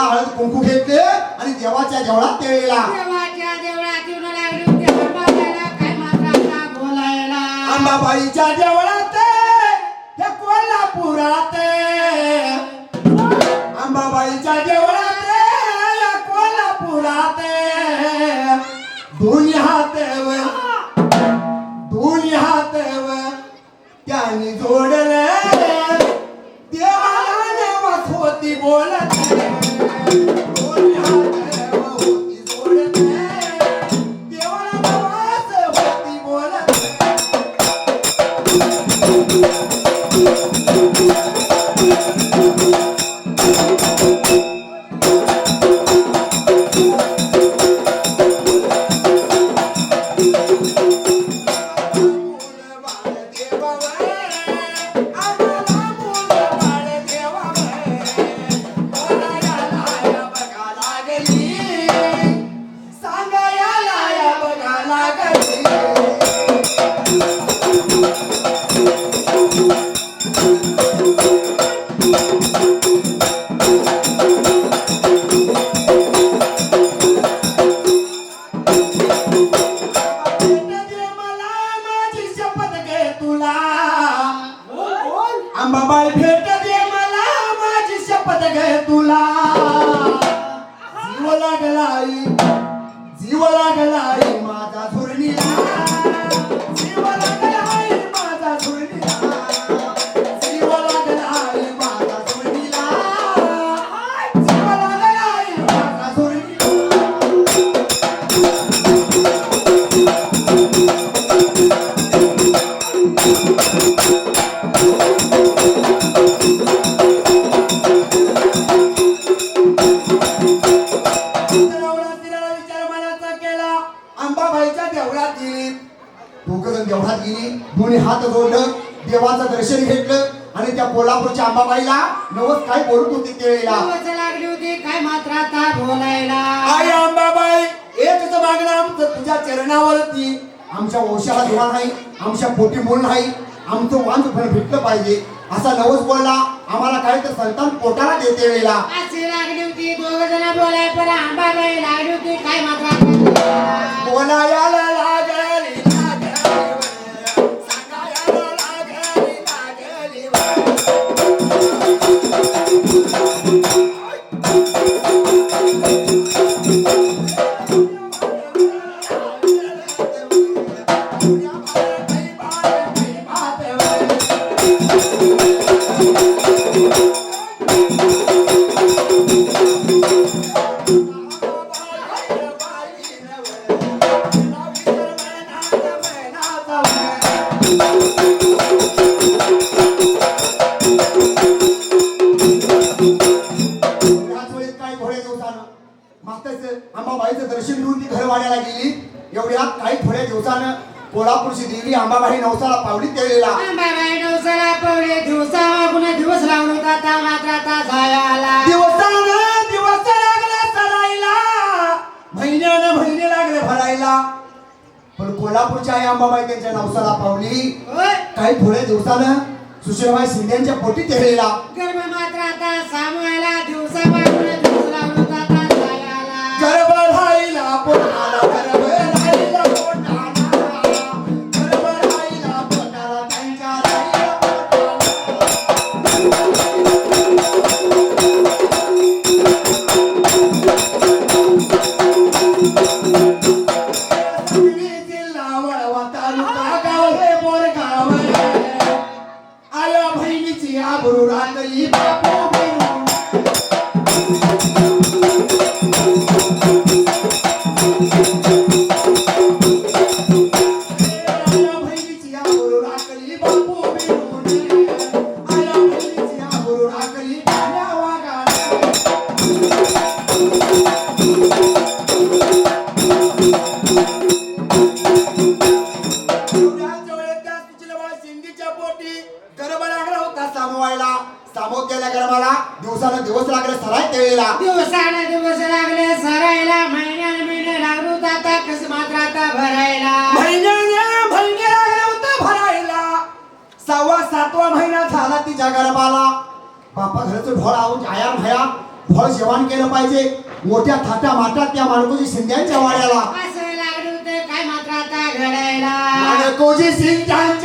घेतला हळद कुंकू घेतले आणि देवाच्या देवळात त्यावेळेला देवाच्या देवळात येऊन लागली होती अंबाबाईला काय मात्र आता बोलायला. अंबाबाईच्या देवळात हे कोल्हापुरात अंबाबाईच्या देवळात कोल्हापुरात वर दोन्ही हात वर त्यांनी जोडले तुला बोलायला. आई अंबाबाई एकच मागणं आमचं तुझ्या चरणावरती. आमच्या वंशाला दिवा नाही आमच्या पोटी मूल नाही आमचं वांज फळ भेटलं पाहिजे. असा नवस बोलला आम्हाला काय तर संतान पोटाला देते वेळेला. अशी लागली होती दोघ जण बोलाय पण अंबाबाई लागली होती काय मात्र आता बोलायला. बोलायला लागली लागली वर, सांगायला लागली लागली. पावली त्यावेळेला अंबाबाई नवसाला पवळे दिवसा मागून दिवस लावून होता आता मात्र आता जायला दिवसानं दिवस लागले सरायला महिन्यानं महिने लागले भरायला. पण कोल्हापूरच्या आई अंबाबाई त्यांच्या नवसाला पावली. काही थोड्या दिवसानं सुशीलबाई शिंदेच्या पोटी तेळेला गर्भ मात्र आता सामूहाला दिवसा दिवस लावून होता जायला गर्भ थाटा माटात त्या माणकोजी शिंद्यांच्या वाड्याला. असं लागलं होतं. काय मात्र आता घडायला? माणकोजी शिंद्यांच्या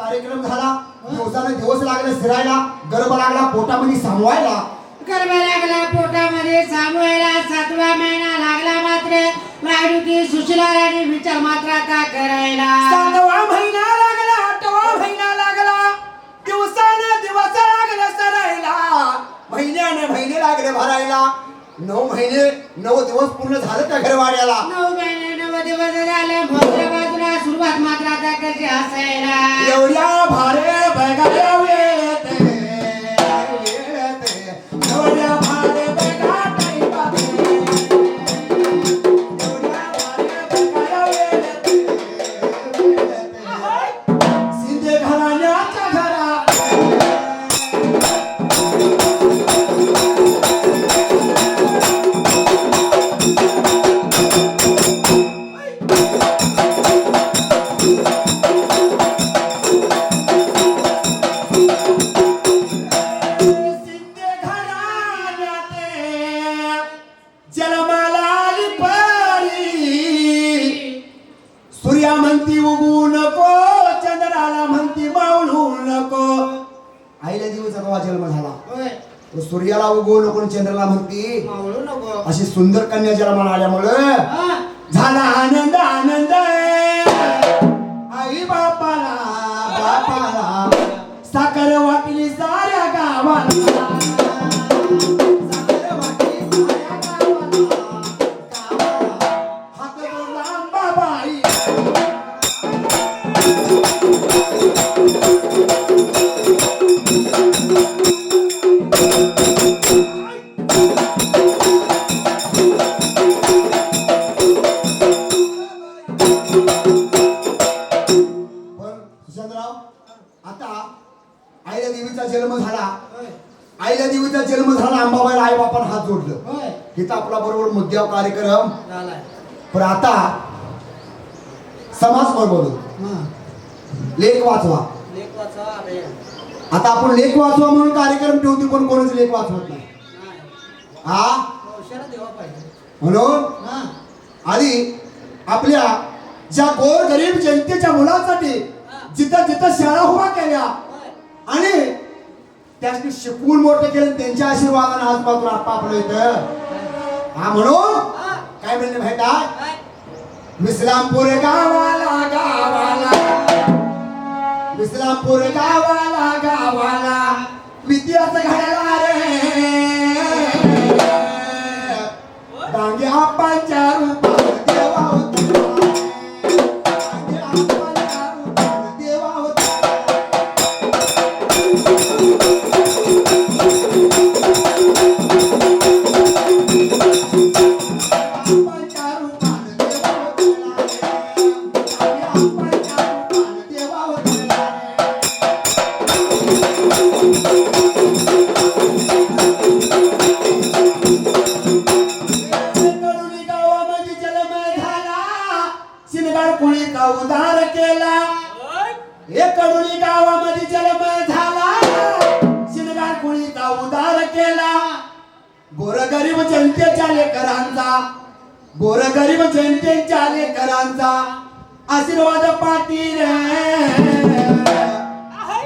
कार्यक्रम झाला. दिवसाने दिवस लागले फिरायला. गर्भ लागला पोटामध्ये सामवायला. गर्भ लागला पोटामध्ये सामवायला. सातवा महिना लागला मात्र. सुशीला राणी विचार मात्र आता करायला. सातवा महिना लागला आठवा महिना लागला. दिवसाने दिवस लागले सरायला. महिन्याने महिने लागले भरायला. नऊ महिने नऊ दिवस पूर्ण झालं त्या घरवाड्याला. नऊ महिने नऊ दिवस झाले भोसल्या बाजूला सुरुवात मात्र आता कशी हसायला. एवढ्या भारे नको आणि चंद्राला म्हणती अशी सुंदर कन्या जन्माला आल्यामुळं हा. झाला आनंद आनंद. आई बापाला बापाला. साखर वाटली साऱ्या गावाला. तिथं आपला बरोबर मुद्द्यावर कार्यक्रम पण आता समाज हा. लेख वाचवा. आता आपण लेख वाचवा म्हणून कार्यक्रम ठेवतो पण कोणच लेख वाचवत नाही. हा? म्हणून हा. आधी आपल्या ज्या गोर गरीब जनतेच्या मुलांसाठी जिथं जिथं शाळा उभा केल्या आणि त्यासाठी शिकवून मोठं केलं त्यांच्या आशीर्वादाने आज मात्र आपा आपलं इथं हा म्हणून? काय म्हणले माहीत आहे? काय? विस्लामपूर गावाला गावाला. विस्लामपूर गावाला गावाला. विद्याच घडला गोरगरीब जनतेच्या लेकरांचा आशीर्वाद पाटील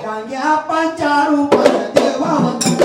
डांग्या पांच्या रूपान देवावत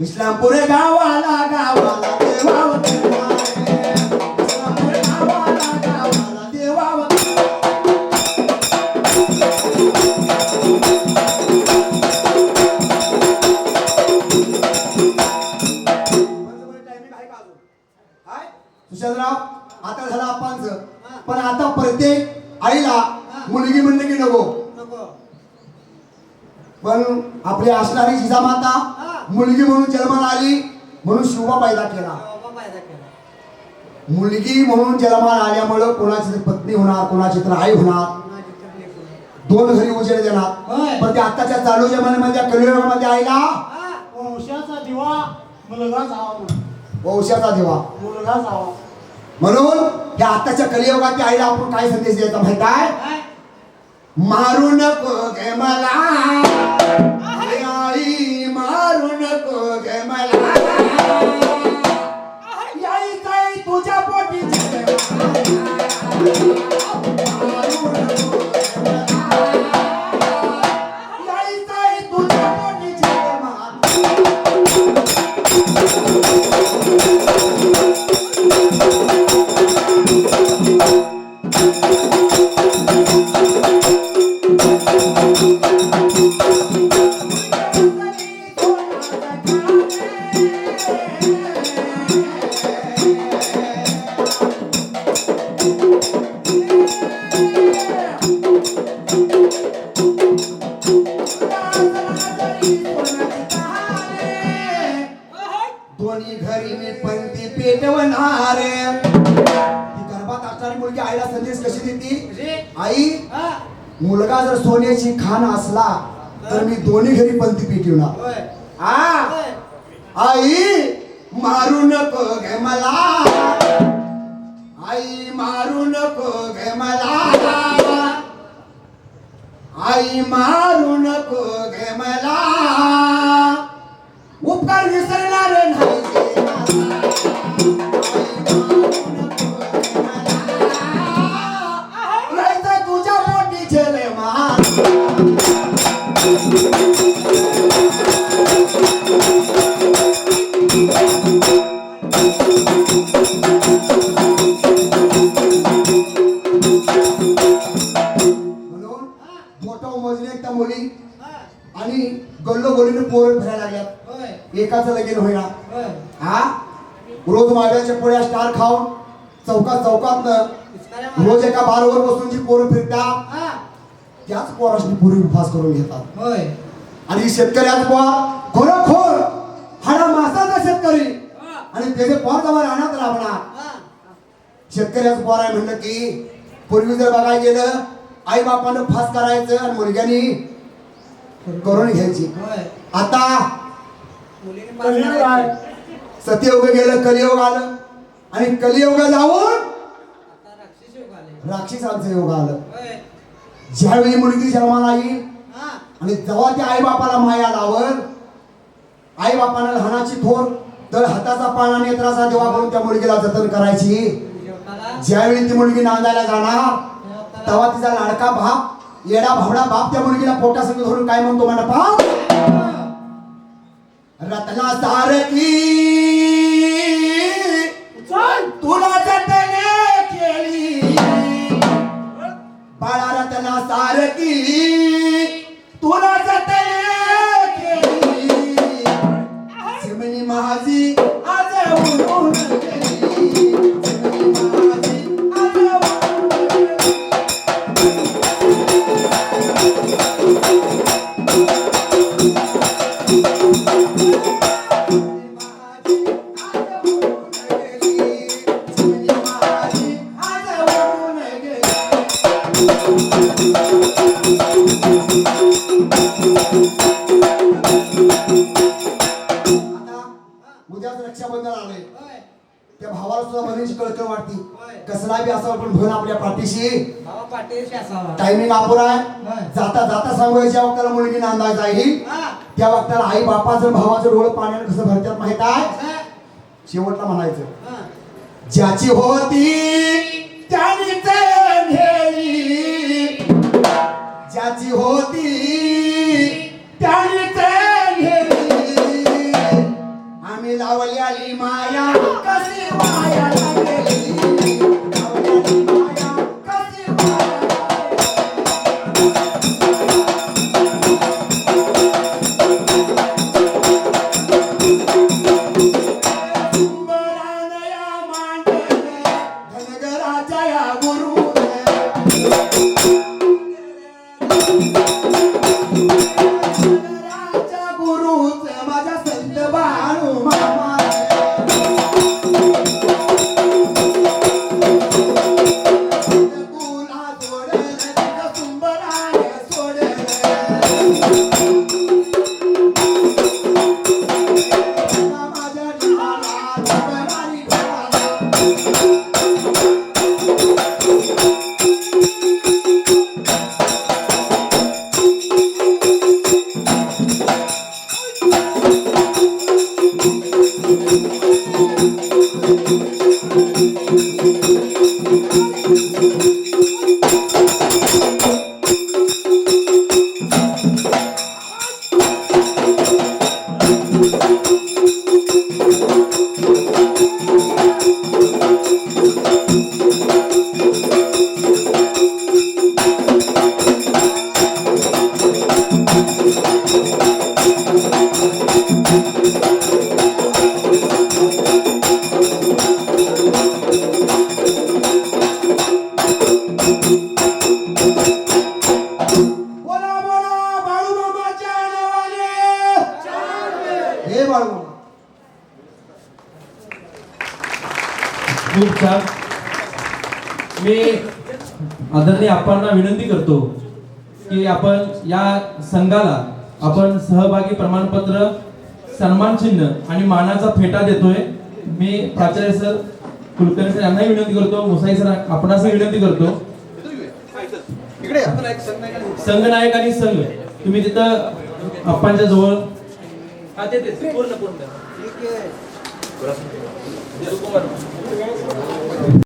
इस्लामपूर गावाला गावाला मुलगी म्हणून जन्माला आली म्हणून शिवबा पैदा केला. मुलगी म्हणून जन्माला आल्यामुळं कोणाची पत्नी होणार कोणाची तर आई होणार. दोन घरी उजेड देणार. पण ते आताच्या चालू जमान्यामध्ये कलियुगामध्ये आईला वंशाचा दिवा मुलगा जावा वंशाचा देवा. मुलगा जावा. म्हणून या आताच्या कलियुगात आईला आपण काय संदेश द्यायचा माहीत आहे? मारू नको गे मला. करू नको गे मला. आई काय तुझ्या पोटी पेटवणार ती गर्भात असणारी मुलगी आईला संदेश कशी देते? आई मुलगा जर सोन्याची खान असला तर मी दोन्ही घरी पंक्ती पेटवणार आई मारू नको गे मला. आई मारू नको गे मला. आई मारू नको गे मला. उपकार विसरणार स्टार खाऊन चौकात चौकात रोज एका बारवर बसून जी पोरं फिरतात त्याच पोराशी पुरी उपवास करून घेतात. आणि शेतकऱ्याच पोर खरोखर हाडा मासाचा शेतकरी. आणि त्याचे पोर जवळ राहणार शेतकऱ्याचं पोर आहे म्हणलं की पूर्वी जर बघायला गेलं आई बापानं फास करायचं आणि मुलग्यानी करून घ्यायची. आता सत्ययुग गेलं कलियुग आलं. आणि कलियुग जाऊन राक्षसांचं योग आलं. ज्यावेळी मुलगी जन्माला येईल आणि जेव्हा त्या आई बापाला माया लावल आई बापानं लहानाची थोर तर हाताचा पाळणा नेत्राचा देवा करून त्या मुलगीला जतन करायची. ज्यावेळी ती मुलगी नांदायला जाणार तेव्हा तिचा लाडका बाप येडा भावडा बाप त्या मुलगीला पोटासंग धरून काय म्हणतो म्हणा बाप रत्ना चल तुला उद्याच रक्षाबंधन आले त्या भावाला सुद्धा बरीच कळकळ वाटते. कसला बी असावा पण भरून आपल्या पाठीशी. टायमिंग अपुरा आहे. जाता जाता सांगूया ज्या वक्ताला मुलगी नांदायचा आहे त्या वक्ताला आई बापाचं भावाचं डोळ पाण्यानं कसं भरतात माहीत आहे? शेवटला म्हणायचं. ज्याची होती खूप छान मी आदरणीय आपणना विनंती करतो की आपण या संघाला आपण सहभागी प्रमाणपत्र सन्मान चिन्ह आणि मानाचा फेटा देतोय. मी प्राचार्य सर कुलकर्णी सर यांनाही विनंती करतो मुसाई सर आपणासही विनंती करतो. संघनायक आणि संघ. तुम्ही तिथं अप्पांच्या जवळ. ते पूर्ण पूर्ण. Obrigado.